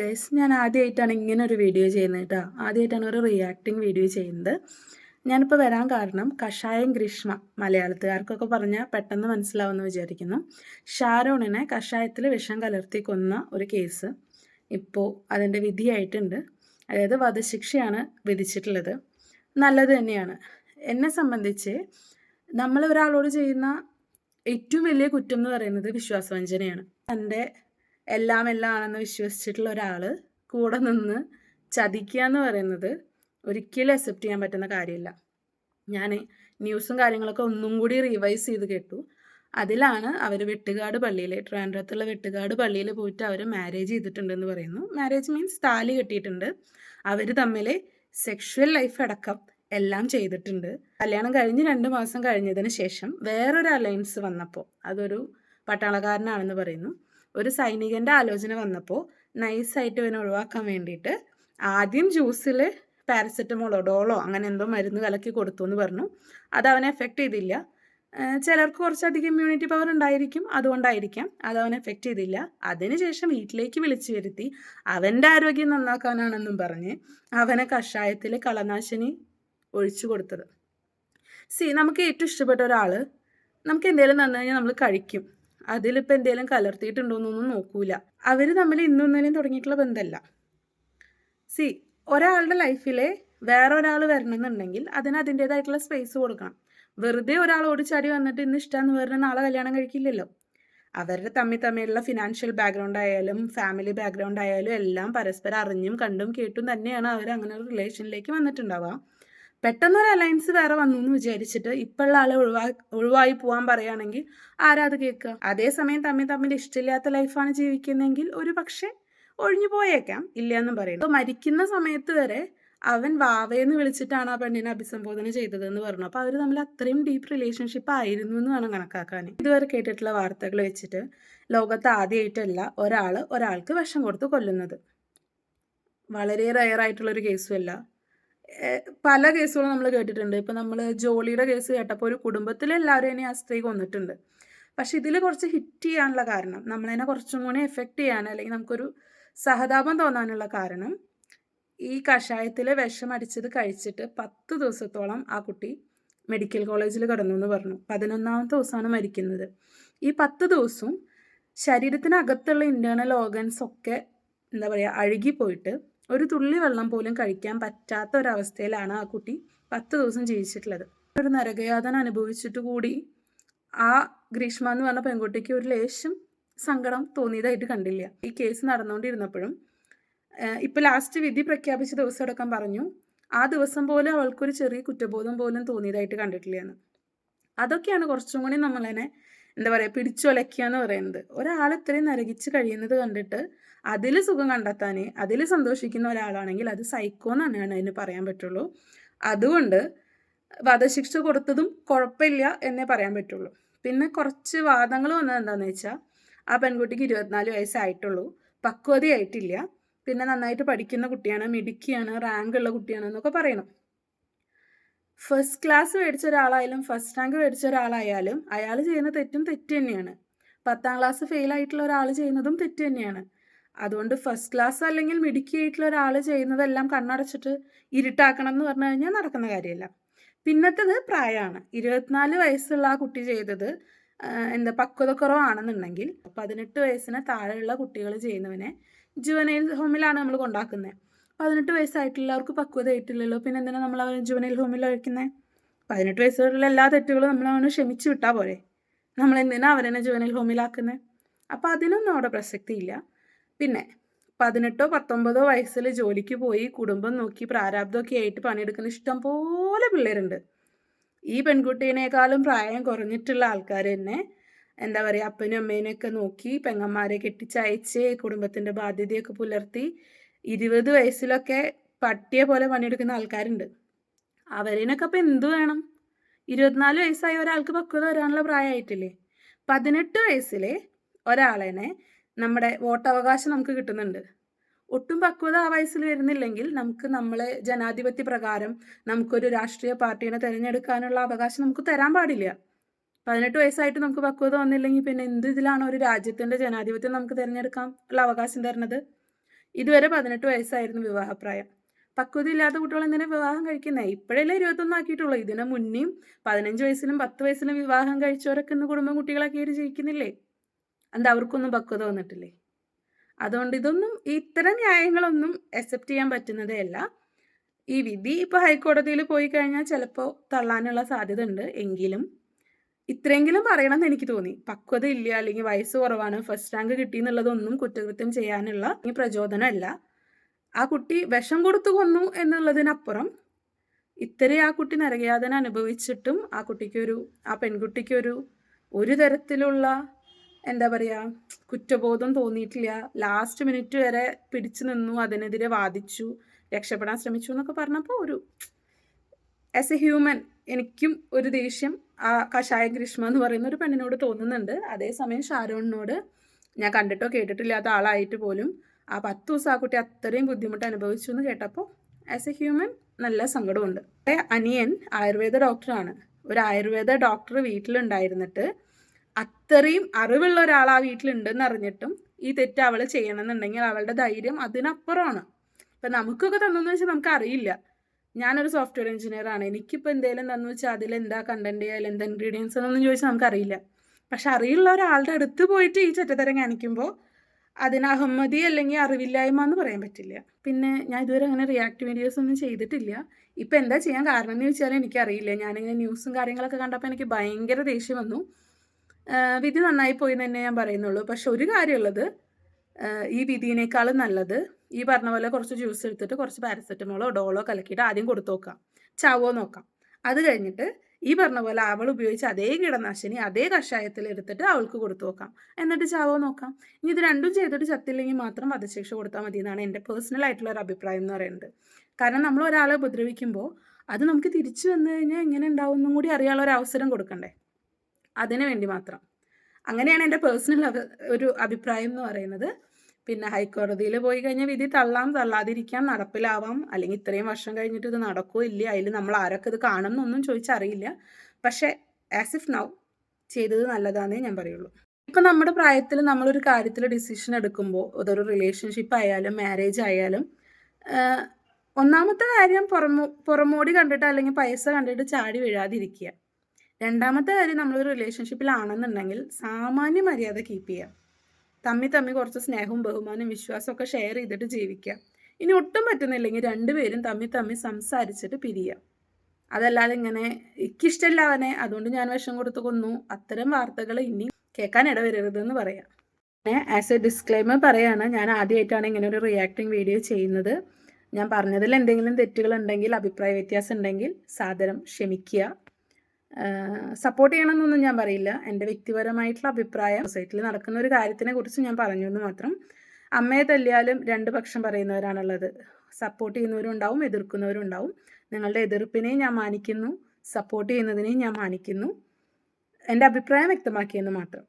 Guys ഞാൻ ആദ്യമായിട്ടാണ് ഇങ്ങനെ ഒരു വീഡിയോ ചെയ്യുന്നത് കേട്ടോ ആദ്യമായിട്ടാണ് ഒരു റിയാക്ടിങ് വീഡിയോ ചെയ്യുന്നത്. ഞാനിപ്പോൾ വരാൻ കാരണം കഷായം ഗ്രീഷ്മ മലയാളത്തുകാർക്കൊക്കെ പറഞ്ഞാൽ പെട്ടെന്ന് മനസ്സിലാവുമെന്ന് വിചാരിക്കുന്നു. ഷാരോണിനെ കഷായത്തിൽ വിഷം കലർത്തി കൊന്ന ഒരു കേസ് ഇപ്പോൾ അതിന്റെ വിധിയായിട്ടുണ്ട്. അതായത് വധശിക്ഷയാണ് വിധിച്ചിട്ടുള്ളത്. നല്ലത് തന്നെയാണ്. എന്നെ സംബന്ധിച്ച് നമ്മൾ ഒരാളോട് ചെയ്യുന്ന ഏറ്റവും വലിയ കുറ്റം എന്ന് പറയുന്നത് വിശ്വാസവഞ്ചനയാണ്. തന്റെ എല്ലാം എല്ലാം ആണെന്ന് വിശ്വസിച്ചിട്ടുള്ള ഒരാൾ കൂടെ നിന്ന് ചതിക്കുക എന്ന് പറയുന്നത് ഒരിക്കലും അക്സെപ്റ്റ് ചെയ്യാൻ പറ്റുന്ന കാര്യമില്ല. ഞാൻ ന്യൂസും കാര്യങ്ങളൊക്കെ ഒന്നും കൂടി റിവൈസ് ചെയ്ത് കേട്ടു. അതിലാണ് അവർ വെട്ടുകാട് പള്ളിയിൽ ട്രാൻഡ്രത്തുള്ള വെട്ടുകാട് പള്ളിയിൽ പോയിട്ട് അവർ മാരേജ് ചെയ്തിട്ടുണ്ടെന്ന് പറയുന്നു. മാരേജ് മീൻസ് താലി കെട്ടിയിട്ടുണ്ട്. അവർ തമ്മിൽ സെക്ഷുവൽ ലൈഫ് അടക്കം എല്ലാം ചെയ്തിട്ടുണ്ട്. കല്യാണം കഴിഞ്ഞ് രണ്ട് മാസം കഴിഞ്ഞതിന് ശേഷം വേറൊരു അലയൻസ് വന്നപ്പോൾ അതൊരു പട്ടാളക്കാരനാണെന്ന് പറയുന്നു. ഒരു സൈനികന്റെ ആലോചന വന്നപ്പോൾ നൈസായിട്ട് ഇവനെ ഒഴിവാക്കാൻ വേണ്ടിയിട്ട് ആദ്യം ജ്യൂസിൽ പാരസെറ്റമോളോ ഡോളോ അങ്ങനെ എന്തോ മരുന്ന് കലക്കി കൊടുത്തു എന്ന് പറഞ്ഞു. അത് അവനെ എഫക്റ്റ് ചെയ്തില്ല. ചിലർക്ക് കുറച്ചധികം ഇമ്മ്യൂണിറ്റി പവർ ഉണ്ടായിരിക്കും അതുകൊണ്ടായിരിക്കാം അത് അവനെ എഫക്റ്റ് ചെയ്തില്ല. അതിനുശേഷം വീട്ടിലേക്ക് വിളിച്ചു വരുത്തി. അവന്റെ ആരോഗ്യം നന്നാക്കാനാണെന്നും പറഞ്ഞ് അവനെ കഷായത്തിൽ കളനാശിനി ഒഴിച്ചു കൊടുത്തത്. സി നമുക്ക് ഏറ്റവും ഇഷ്ടപ്പെട്ട ഒരാൾ നമുക്ക് എന്തെങ്കിലും തന്നു കഴിഞ്ഞാൽ നമ്മൾ കഴിക്കും. അതിലിപ്പോൾ എന്തെങ്കിലും കലർത്തിയിട്ടുണ്ടോയെന്നൊന്നും നോക്കൂല. അവർ തമ്മിൽ ഇന്നും ഇന്നലെയും തുടങ്ങിയിട്ടുള്ള ബന്ധമല്ല സി ഒരാളുടെ ലൈഫിലെ വേറെ ഒരാൾ വരണമെന്നുണ്ടെങ്കിൽ അതിന് അതിന്റേതായിട്ടുള്ള സ്പേസ് കൊടുക്കണം. വെറുതെ ഒരാൾ ഓടിച്ചാടി വന്നിട്ട് ഇന്ന് ഇഷ്ടമെന്ന് പറഞ്ഞ നാളെ കല്യാണം കഴിക്കില്ലല്ലോ. അവരുടെ തമ്മിൽ തമ്മിലുള്ള ഫിനാൻഷ്യൽ ബാക്ക്ഗ്രൗണ്ട് ആയാലും ഫാമിലി ബാക്ക്ഗ്രൗണ്ട് ആയാലും എല്ലാം പരസ്പരം അറിഞ്ഞും കണ്ടും കേട്ടും തന്നെയാണ് അവർ അങ്ങനെ ഒരു റിലേഷനിലേക്ക് വന്നിട്ടുണ്ടാവുക. പെട്ടെന്നൊരു അലയൻസ് വേറെ വന്നു എന്ന് വിചാരിച്ചിട്ട് ഇപ്പോഴുള്ള ആളെ ഒഴിവാ ഒഴിവായി പോകാൻ പറയുകയാണെങ്കിൽ ആരാ അത് കേൾക്കുക അതേസമയം തമ്മിൽ തമ്മിൽ ഇഷ്ടമില്ലാത്ത ലൈഫാണ് ജീവിക്കുന്നതെങ്കിൽ ഒരു പക്ഷേ ഒഴിഞ്ഞു പോയേക്കാം ഇല്ല എന്നും പറയുന്നു. അപ്പോൾ മരിക്കുന്ന സമയത്ത് വരെ അവൻ വാവയെന്ന് വിളിച്ചിട്ടാണ് ആ പെണ്ണിനെ അഭിസംബോധന ചെയ്തതെന്ന് പറഞ്ഞു. അപ്പോൾ അവർ തമ്മിൽ അത്രയും ഡീപ്പ് റിലേഷൻഷിപ്പ് ആയിരുന്നു എന്ന് വേണം കണക്കാക്കാൻ ഇതുവരെ കേട്ടിട്ടുള്ള വാർത്തകൾ വെച്ചിട്ട് ലോകത്ത് ആദ്യമായിട്ടല്ല ഒരാൾ ഒരാൾക്ക് വിഷം കൊടുത്ത് കൊല്ലുന്നത്. വളരെ റയർ ആയിട്ടുള്ളൊരു കേസുമല്ല പല കേസുകളും നമ്മൾ കേട്ടിട്ടുണ്ട്. ഇപ്പം നമ്മൾ ജോലിയുടെ കേസ് കേട്ടപ്പോൾ ഒരു കുടുംബത്തിൽ എല്ലാവരും തന്നെ ആ സ്ത്രീ കൊന്നിട്ടുണ്ട്. പക്ഷെ ഇതിൽ കുറച്ച് ഹിറ്റ് ചെയ്യാനുള്ള കാരണം നമ്മളതിനെ കുറച്ചും കൂടി എഫക്റ്റ് ചെയ്യാൻ അല്ലെങ്കിൽ നമുക്കൊരു സഹതാപം തോന്നാനുള്ള കാരണം ഈ കഷായത്തിൽ വിഷം അടിച്ചത് കഴിച്ചിട്ട് പത്ത് ദിവസത്തോളം ആ കുട്ടി മെഡിക്കൽ കോളേജിൽ കിടന്നു എന്ന് പറഞ്ഞു. പതിനൊന്നാമത്തെ ദിവസമാണ് മരിക്കുന്നത്. ഈ പത്ത് ദിവസവും ശരീരത്തിനകത്തുള്ള ഇന്റേർണൽ ഓർഗൻസ് ഒക്കെ എന്താ പറയുക അഴുകിപ്പോയിട്ട് ഒരു തുള്ളി വെള്ളം പോലും കഴിക്കാൻ പറ്റാത്ത ഒരവസ്ഥയിലാണ് ആ കുട്ടി പത്ത് ദിവസം ജീവിച്ചിട്ടുള്ളത്. ഒരു നരകയാതന അനുഭവിച്ചിട്ട് കൂടി ആ ഗ്രീഷ്മ എന്ന് പറഞ്ഞ പെൺകുട്ടിക്ക് ഒരു ലേശം സങ്കടം തോന്നിയതായിട്ട് കണ്ടില്ല. ഈ കേസ് നടന്നുകൊണ്ടിരുന്നപ്പോഴും ഇപ്പം ലാസ്റ്റ് വിധി പ്രഖ്യാപിച്ച ദിവസം അടക്കം പറഞ്ഞു ആ ദിവസം പോലും അവൾക്കൊരു ചെറിയ കുറ്റബോധം പോലും തോന്നിയതായിട്ട് കണ്ടിട്ടില്ല എന്ന്. അതൊക്കെയാണ് കുറച്ചും കൂടി നമ്മളതിനെ എന്താ പറയുക പിടിച്ചുലയ്ക്കുക എന്ന് പറയുന്നത്. ഒരാൾ ഇത്രയും നരകിച്ച് കഴിയുന്നത് കണ്ടിട്ട് അതിൽ സുഖം കണ്ടെത്താൻ അതിൽ സന്തോഷിക്കുന്ന ഒരാളാണെങ്കിൽ അത് സൈക്കോ എന്നാണ് അതിന് പറയാൻ പറ്റുള്ളൂ. അതുകൊണ്ട് വധശിക്ഷ കൊടുത്തതും കുഴപ്പമില്ല എന്നേ പറയാൻ പറ്റുള്ളൂ. പിന്നെ കുറച്ച് വാദങ്ങൾ വന്നത് എന്താണെന്ന് വെച്ചാൽ ആ പെൺകുട്ടിക്ക് ഇരുപത്തിനാല് വയസ്സായിട്ടുള്ളൂ. പക്വതയായിട്ടില്ല. പിന്നെ നന്നായിട്ട് പഠിക്കുന്ന കുട്ടിയാണ് മിടുക്കിയാണ് റാങ്ക് ഉള്ള കുട്ടിയാണ് എന്നൊക്കെ പറയണം ഫസ്റ്റ് ക്ലാസ് മേടിച്ച ഒരാളായാലും ഫസ്റ്റ് റാങ്ക് മേടിച്ച ഒരാളായാലും അയാൾ ചെയ്യുന്ന തെറ്റും തെറ്റ് തന്നെയാണ്. പത്താം ക്ലാസ് ഫെയിൽ ആയിട്ടുള്ള ഒരാൾ ചെയ്യുന്നതും തെറ്റ് തന്നെയാണ്. അതുകൊണ്ട് ഫസ്റ്റ് ക്ലാസ് അല്ലെങ്കിൽ മിടുക്കി ആയിട്ടുള്ള ഒരാൾ ചെയ്യുന്നതെല്ലാം കണ്ണടച്ചിട്ട് ഇരുട്ടാക്കണം എന്ന് പറഞ്ഞു കഴിഞ്ഞാൽ നടക്കുന്ന കാര്യമല്ല. പിന്നത്തത് പ്രായമാണ് ഇരുപത്തിനാല് വയസ്സുള്ള ആ കുട്ടി ചെയ്തത് എന്താ പക്വത കുറവാണെന്നുണ്ടെങ്കിൽ പതിനെട്ട് വയസ്സിന് താഴെയുള്ള കുട്ടികൾ ചെയ്യുന്നവനെ ജുവനൈൽ ഹോമിലാണ് നമ്മൾ കൊണ്ടാക്കുന്നത്. പതിനെട്ട് വയസ്സായിട്ടുള്ളവർക്ക് പക്വത ആയിട്ടില്ലല്ലോ പിന്നെ എന്തിനാണ് നമ്മൾ അവരെ ജുവനൈൽ ഹോമിൽ അയക്കുന്നത് പതിനെട്ട് വയസ്സുള്ള എല്ലാ തെറ്റുകളും നമ്മൾ അവനെ ക്ഷമിച്ചു വിട്ടാൽ പോരെ. നമ്മൾ എന്തിനാണ് അവരെന്നെ ജുവനൈൽ ഹോമിലാക്കുന്നത് അപ്പോൾ അതിനൊന്നും അവിടെ പ്രസക്തിയില്ല. പിന്നെ പതിനെട്ടോ പത്തൊമ്പതോ വയസ്സിൽ ജോലിക്ക് പോയി കുടുംബം നോക്കി പ്രാരാബ്ദമൊക്കെ ആയിട്ട് പണിയെടുക്കുന്ന ഇഷ്ടം പോലെ പിള്ളേരുണ്ട്. ഈ പെൺകുട്ടീനേക്കാളും പ്രായം കുറഞ്ഞിട്ടുള്ള ആൾക്കാർ തന്നെ എന്താ പറയുക അപ്പനും അമ്മേനെയൊക്കെ നോക്കി പെങ്ങന്മാരെ കെട്ടിച്ചയച്ച് കുടുംബത്തിന്റെ ബാധ്യതയൊക്കെ പുലർത്തി ഇരുപത് വയസ്സിലൊക്കെ പട്ടിയെ പോലെ പണിയെടുക്കുന്ന ആൾക്കാരുണ്ട്. അവരിനൊക്കെ അപ്പം എന്തു വേണം? ഇരുപത്തിനാല് വയസ്സായി ഒരാൾക്ക് പക്വത വരാനുള്ള പ്രായമായിട്ടില്ലേ? പതിനെട്ട് വയസ്സിലെ ഒരാളെ നമ്മുടെ വോട്ടവകാശം നമുക്ക് കിട്ടുന്നുണ്ട്. ഒട്ടും പക്വത ആ വയസ്സിൽ വരുന്നില്ലെങ്കിൽ നമുക്ക് നമ്മളെ ജനാധിപത്യ പ്രകാരം നമുക്കൊരു രാഷ്ട്രീയ പാർട്ടീനെ തിരഞ്ഞെടുക്കാനുള്ള അവകാശം നമുക്ക് തരാൻ പാടില്ല. പതിനെട്ട് വയസ്സായിട്ട് നമുക്ക് പക്വത വന്നില്ലെങ്കിൽ പിന്നെ എന്ത് ഇതിലാണ് ഒരു രാജ്യത്തിന്റെ ജനാധിപത്യം നമുക്ക് തിരഞ്ഞെടുക്കാൻ ഉള്ള അവകാശം തരുന്നത്? ഇതുവരെ പതിനെട്ട് വയസ്സായിരുന്നു വിവാഹപ്രായം. പക്വത ഇല്ലാത്ത കുട്ടികൾ എന്തിനാ വിവാഹം കഴിക്കുന്നത് ഇപ്പോഴല്ലേ ഇരുപത്തൊന്നും ആക്കിയിട്ടുള്ളൂ. ഇതിനു മുന്നേയും പതിനഞ്ച് വയസ്സിലും പത്ത് വയസ്സിലും വിവാഹം കഴിച്ചവരൊക്കെ ഇന്ന് കുടുംബം കുട്ടികളൊക്കെ ആയിട്ട് ജീവിക്കുന്നില്ലേ? എന്താ അവർക്കൊന്നും പക്വത വന്നിട്ടില്ലേ? അതുകൊണ്ട് ഇതൊന്നും ഇത്തരം ന്യായങ്ങളൊന്നും അക്സെപ്റ്റ് ചെയ്യാൻ പറ്റുന്നതേ അല്ല. ഈ വിധി ഇപ്പോൾ ഹൈക്കോടതിയിൽ പോയി കഴിഞ്ഞാൽ ചിലപ്പോൾ തള്ളാനുള്ള സാധ്യത ഉണ്ട് എങ്കിലും ഇത്രയെങ്കിലും പറയണം എന്ന് എനിക്ക് തോന്നി. പക്വത ഇല്ല അല്ലെങ്കിൽ വയസ്സ് കുറവാണ് ഫസ്റ്റ് റാങ്ക് കിട്ടി എന്നുള്ളതൊന്നും കുറ്റകൃത്യം ചെയ്യാനുള്ള പ്രചോദനമല്ല. ആ കുട്ടി വിഷം കൊടുത്തു കൊന്നു എന്നുള്ളതിനപ്പുറം ഇത്രയും ആ കുട്ടി നരകയാതന അനുഭവിച്ചിട്ടും ആ കുട്ടിക്കൊരു ആ പെൺകുട്ടിക്കൊരു ഒരു തരത്തിലുള്ള എന്താ പറയുക കുറ്റബോധം തോന്നിയിട്ടില്ല. ലാസ്റ്റ് മിനിറ്റ് വരെ പിടിച്ചു നിന്നു അതിനെതിരെ വാദിച്ചു രക്ഷപ്പെടാൻ ശ്രമിച്ചു എന്നൊക്കെ പറഞ്ഞപ്പോൾ ഒരു ആസ് എ ഹ്യൂമൻ എനിക്കും ഒരു ദേഷ്യം ആ കഷായ ഗ്രീഷ്മ എന്ന് പറയുന്ന ഒരു പെണ്ണിനോട് തോന്നുന്നുണ്ട്. അതേസമയം ഷാരോണിനോട് ഞാൻ കണ്ടിട്ടോ കേട്ടിട്ടില്ലാത്ത ആളായിട്ട് പോലും ആ പത്ത് ദിവസം ആ കുട്ടി അത്രയും ബുദ്ധിമുട്ട് അനുഭവിച്ചു എന്ന് കേട്ടപ്പോൾ ആസ് എ ഹ്യൂമൻ നല്ല സങ്കടമുണ്ട്. അനിയൻ ആയുർവേദ ഡോക്ടറാണ് ഒരു ആയുർവേദ ഡോക്ടർ വീട്ടിലുണ്ടായിരുന്നിട്ട് അത്രയും അറിവുള്ള ഒരാൾ ആ വീട്ടിലുണ്ടെന്ന് അറിഞ്ഞിട്ടും ഈ തെറ്റ് അവൾ ചെയ്യണമെന്നുണ്ടെങ്കിൽ അവളുടെ ധൈര്യം അതിനപ്പുറമാണ്. ഇപ്പം നമുക്കൊക്കെ തന്നെന്ന് വെച്ചാൽ നമുക്ക് അറിയില്ല ഞാനൊരു സോഫ്റ്റ്വെയർ എഞ്ചിനീയർ ആണ്. എനിക്കിപ്പോൾ എന്തെങ്കിലും തന്നു വെച്ചാൽ അതിൽ എന്താ കണ്ടന്റ് അതിൽ എന്താ ഇൻഗ്രീഡിയൻസ് എന്നൊന്നും ചോദിച്ചാൽ നമുക്കറിയില്ല. പക്ഷെ അറിയുള്ള ഒരാളുടെ അടുത്ത് പോയിട്ട് ഈ ചെറ്റത്തരം കാണിക്കുമ്പോൾ അതിന് അഹമ്മതി അല്ലെങ്കിൽ അറിവില്ലായ്മ എന്ന് പറയാൻ പറ്റില്ല. പിന്നെ ഞാൻ ഇതുവരെ അങ്ങനെ റിയാക്ട് വീഡിയോസ് ഒന്നും ചെയ്തിട്ടില്ല. ഇപ്പം എന്താ ചെയ്യാൻ കാരണം എന്ന് ചോദിച്ചാൽ എനിക്കറിയില്ല. ഞാനിങ്ങനെ ന്യൂസും കാര്യങ്ങളൊക്കെ കണ്ടപ്പോൾ എനിക്ക് ഭയങ്കര ദേഷ്യം വന്നു. വിധി നന്നായി പോയി തന്നെ ഞാൻ പറയുന്നുള്ളൂ. പക്ഷെ ഒരു കാര്യമുള്ളത് ഈ വിധിയേക്കാളും നല്ലത് ഈ പറഞ്ഞ പോലെ കുറച്ച് ജ്യൂസ് എടുത്തിട്ട് കുറച്ച് പാരസെറ്റമോളോ ഡോളോ കലക്കിയിട്ട് ആദ്യം കൊടുത്തു നോക്കാം ചാവോ നോക്കാം. അത് കഴിഞ്ഞിട്ട് ഈ പറഞ്ഞ പോലെ അവൾ ഉപയോഗിച്ച അതേ കീടനാശിനി അതേ കഷായത്തിൽ എടുത്തിട്ട് അവൾക്ക് കൊടുത്തു നോക്കാം എന്നിട്ട് ചാവോ നോക്കാം. ഇനി ഇത് രണ്ടും ചെയ്തിട്ട് ചത്തില്ലെങ്കിൽ മാത്രം വധശിക്ഷ കൊടുത്താൽ മതി എന്നാണ് എന്റെ പേഴ്സണൽ ആയിട്ടുള്ള ഒരു അഭിപ്രായം എന്ന് പറയുന്നത്. കാരണം നമ്മൾ ഒരാളെ ഉപദ്രവിക്കുമ്പോൾ അത് നമുക്ക് തിരിച്ചു വന്നു കഴിഞ്ഞാൽ എങ്ങനെ ഉണ്ടാവും കൂടി അറിയാനുള്ള ഒരു അവസരം കൊടുക്കണ്ടേ? അതിനു വേണ്ടി മാത്രം. അങ്ങനെയാണ് എന്റെ പേഴ്സണൽ ഒരു അഭിപ്രായം എന്ന് പറയുന്നത്. പിന്നെ ഹൈക്കോടതിയിൽ പോയി കഴിഞ്ഞാൽ വിധി തള്ളാം തള്ളാതിരിക്കാം നടപ്പിലാവാം. അല്ലെങ്കിൽ ഇത്രയും വർഷം കഴിഞ്ഞിട്ട് ഇത് നടക്കുമോ ഇല്ല? അതിൽ നമ്മൾ ആരൊക്കെ ഇത് കാണും എന്നൊന്നും ചോദിച്ചറിയില്ല പക്ഷേ ആസ് ഇഫ് നൗ ചെയ്തത് നല്ലതാണെന്നേ ഞാൻ പറയുള്ളൂ. ഇപ്പം നമ്മുടെ പ്രായത്തിൽ നമ്മളൊരു കാര്യത്തിൽ ഡിസിഷൻ എടുക്കുമ്പോൾ അതൊരു റിലേഷൻഷിപ്പ് ആയാലും മാരേജ് ആയാലും ഒന്നാമത്തെ കാര്യം പുറമോ പുറമോടി കണ്ടിട്ട് അല്ലെങ്കിൽ പൈസ കണ്ടിട്ട് ചാടി വീഴാതിരിക്കുക. രണ്ടാമത്തെ കാര്യം നമ്മളൊരു റിലേഷൻഷിപ്പിലാണെന്നുണ്ടെങ്കിൽ സാമാന്യ മര്യാദ കീപ്പ് ചെയ്യുക. തമ്മി തമ്മി കുറച്ച് സ്നേഹവും ബഹുമാനവും വിശ്വാസവും ഒക്കെ ഷെയർ ചെയ്തിട്ട് ജീവിക്കുക. ഇനി ഒട്ടും പറ്റുന്നില്ലെങ്കിൽ രണ്ടുപേരും തമ്മി തമ്മി സംസാരിച്ചിട്ട് പിരിയുക. അതല്ലാതെ ഇങ്ങനെ എനിക്കിഷ്ടമല്ല അവനെ അതുകൊണ്ട് ഞാൻ വിഷം കൊടുത്തു കൊന്നു. അത്തരം വാർത്തകൾ ഇനി കേൾക്കാൻ ഇടവരരുതെന്ന് പറയാം. പിന്നെ ആസ് എ ഡിസ്ക്ലൈമർ പറയാണ് ഞാൻ ആദ്യമായിട്ടാണ് ഇങ്ങനെ ഒരു റിയാക്ടിങ് വീഡിയോ ചെയ്യുന്നത്. ഞാൻ പറഞ്ഞതിൽ എന്തെങ്കിലും തെറ്റുകൾ ഉണ്ടെങ്കിൽ അഭിപ്രായ വ്യത്യാസം ഉണ്ടെങ്കിൽ സാദരം ക്ഷമിക്കുക. സപ്പോർട്ട് ചെയ്യണമെന്നൊന്നും ഞാൻ പറയില്ല. എന്റെ വ്യക്തിപരമായിട്ടുള്ള അഭിപ്രായം സൊസൈറ്റിയിൽ നടക്കുന്ന ഒരു കാര്യത്തിനെ കുറിച്ച് ഞാൻ പറഞ്ഞു എന്ന് മാത്രം. അമ്മയെ തല്ലിയാലും രണ്ട് പക്ഷം പറയുന്നവരാണുള്ളത്. സപ്പോർട്ട് ചെയ്യുന്നവരും ഉണ്ടാവും എതിർക്കുന്നവരും ഉണ്ടാവും നിങ്ങളുടെ എതിർപ്പിനെയും ഞാൻ മാനിക്കുന്നു സപ്പോർട്ട് ചെയ്യുന്നതിനെയും ഞാൻ മാനിക്കുന്നു. എന്റെ അഭിപ്രായം വ്യക്തമാക്കിയെന്ന് മാത്രം.